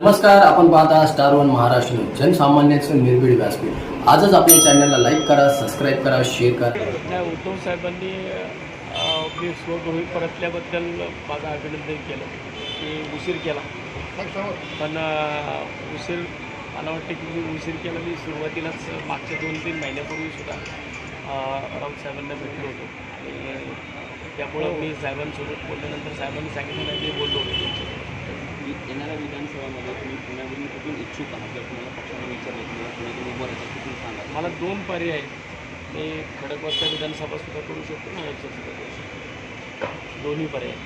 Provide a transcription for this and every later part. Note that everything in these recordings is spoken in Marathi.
नमस्कार आपण पाहता स्टार वन महाराष्ट्र न्यूज जनसामान्यांचं निर्भीड व्यासपीठ. आजच आपल्या चॅनलला लाईक करा सबस्क्राईब करा शेअर करा. नाही उद्धव साहेबांनी मी स्वगृही परतल्याबद्दल माझं अभिनंदन केलं. की उशीर केला. पण उशीर मला वाटतं की मी उशीर केला मी सुरुवातीलाच मागच्या दोन तीन महिन्यापूर्वी सुद्धा अ, राऊत साहेबांना भेटलो होतो. आणि त्यामुळं मी साहेबांसोबत बोलल्यानंतर साहेबांनी सांगितलं नाही मी बोललो होतो. विधानसभामध्ये तुम्ही पुण्यावरून कुठून इच्छुक आहात? जर तुम्हाला पक्षाने विचारलं तुम्हाला पुण्यातून उभं राहायचं कुठून सांगा मला दोन पर्याय आहेत. मी खडकवासला विधानसभा सुद्धा करू शकतो नाशिकचा सुद्धा करू शकतो. दोन्ही पर्याय.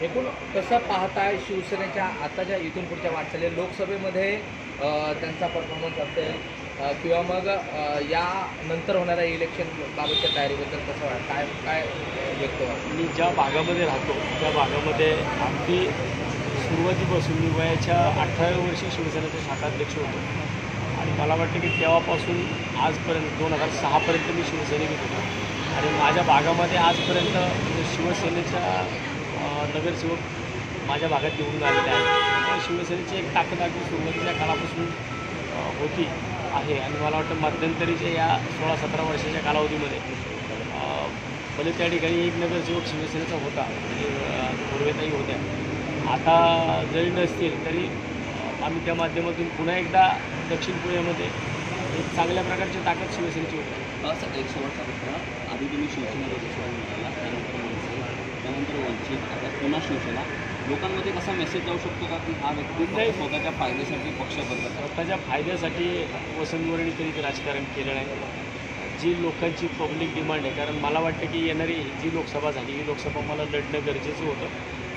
एकूण कसं पाहताय शिवसेनेच्या आताच्या इथून पुढच्या वाटचाली लोकसभेमध्ये त्यांचा परफॉर्मन्स असेल किंवा मग या नंतर होणाऱ्या इलेक्शन बाबतच्या तयारीबद्दल कसं वाटतं काय काय व्यक्त मी ज्या भागामध्ये राहतो त्या भागामध्ये अगदी सुरुवातीपासून मी वयाच्या अठराव्या वर्षी शिवसेनेचे शाखाध्यक्ष होतो. आणि मला वाटतं की तेव्हापासून आजपर्यंत दोन हजार सहापर्यंत मी शिवसैनिक होतो. आणि माझ्या भागामध्ये आजपर्यंत म्हणजे शिवसेनेच्या नगरसेवक माझ्या भागात निवडून आलेले आहेत. शिवसेनेची एक ताकद अगदी सुरुवातीच्या काळापासून होती आहे. आणि मला वाटतं मध्यंतरीच्या या सोळा सतरा वर्षाच्या कालावधीमध्ये भले त्या ठिकाणी एक नगरसेवक शिवसेनेचा होता म्हणजे पूर्वेताही होत्या. आता जरी नसतील तरी आम्ही त्या माध्यमातून पुन्हा एकदा दक्षिण पुण्यामध्ये एक चांगल्या प्रकारची ताकद शिवसेनेची होती. असं एक शेवटचा प्रश्न. आधी तुम्ही शिवसेनेमध्ये सोडून मिळाला त्यानंतर मनसे त्यानंतर वंचित आता पुन्हा शिवसेना. लोकांमध्ये कसा मेसेज जाऊ शकतो का की हा व्यक्ती नाही. स्वतःच्या फायद्यासाठी पक्ष बदलत स्वतःच्या फायद्यासाठी वसंतवरणी कधीच राजकारण केलं नाही जी लोकांची पब्लिक डिमांड आहे कारण मला वाटतं की येणारी जी लोकसभा झाली ही लोकसभा मला लढणं गरजेचं होतं.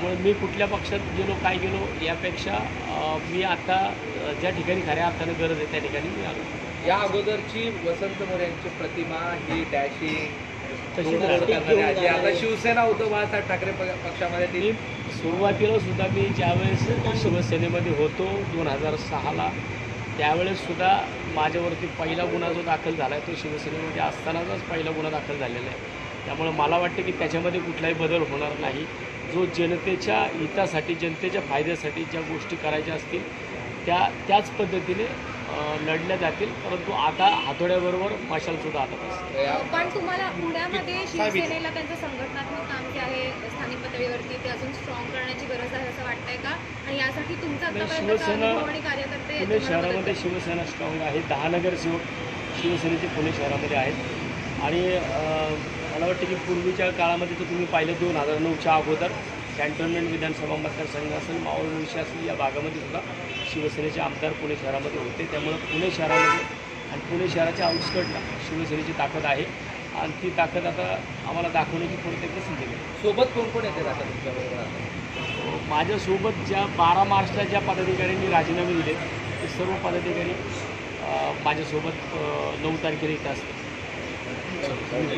त्यामुळे मी कुठल्या पक्षात गेलो काय गेलो यापेक्षा मी आता ज्या ठिकाणी खऱ्या अर्थानं गरज आहे त्या ठिकाणी मी आलो. या अगोदरची वसंत मोरे यांची प्रतिमा ही डॅशिंग तशी आता शिवसेना उद्धव बाळासाहेब ठाकरे पक्षामध्ये ती सुरुवातीला सुद्धा मी ज्यावेळेस शिवसेनेमध्ये होतो दोन हजार सहाला त्यावेळेस सुद्धा माझ्यावरती पहिला गुन्हा जो दाखल झाला आहे तो शिवसेनेमध्ये असतानाचाच पहिला गुन्हा दाखल झालेला आहे. त्यामुळे मला वाटतं की त्याच्यामध्ये कुठलाही बदल होणार नाही. जो जनतेच्या हितासाठी जनतेच्या फायद्यासाठी ज्या गोष्टी करायच्या असतील त्या त्याच पद्धतीने लढल्या जातील. परंतु आता हातोड्याबरोबर मशालसुद्धा या- पण तुम्हाला पुण्यामध्ये शिवसेनेला त्यांचं संघटनात्मक काम जे आहे स्थानिक पातळीवरती ते अजून स्ट्रॉंग करण्याची गरज आहे असं वाटतंय का? आणि यासाठी तुमचा शिवसेना- अनुभव आणि कार्यकर्ते पुणे शहरामध्ये? शिवसेना स्ट्रॉंग आहे. दहा नगरसेवक शिवसेनेचे पुणे शहरामध्ये आहेत. आणि मला वाटतं की पूर्वीच्या काळामध्ये तर तुम्ही पाहिलं दोन हजार नऊच्या अगोदर कॅन्टोन्मेंट विधानसभा मतदारसंघ असेल मावळ मुळशी असेल या भागामध्ये सुद्धा शिवसेनेचे आमदार पुणे शहरामध्ये होते. त्यामुळं पुणे शहरामध्ये आणि पुणे शहराच्या आउटस्कटला शिवसेनेची ताकद आहे. आणि ती ताकद आता आम्हाला दाखवण्याची कोणती एकदा संधी मिळेल. सोबत कोण कोण येते आता तुमच्याबरोबर? माझ्यासोबत ज्या बारा मार्चला ज्या पदाधिकाऱ्यांनी राजीनामे दिले ते सर्व पदाधिकारी माझ्यासोबत नऊ तारखेला इथं असतील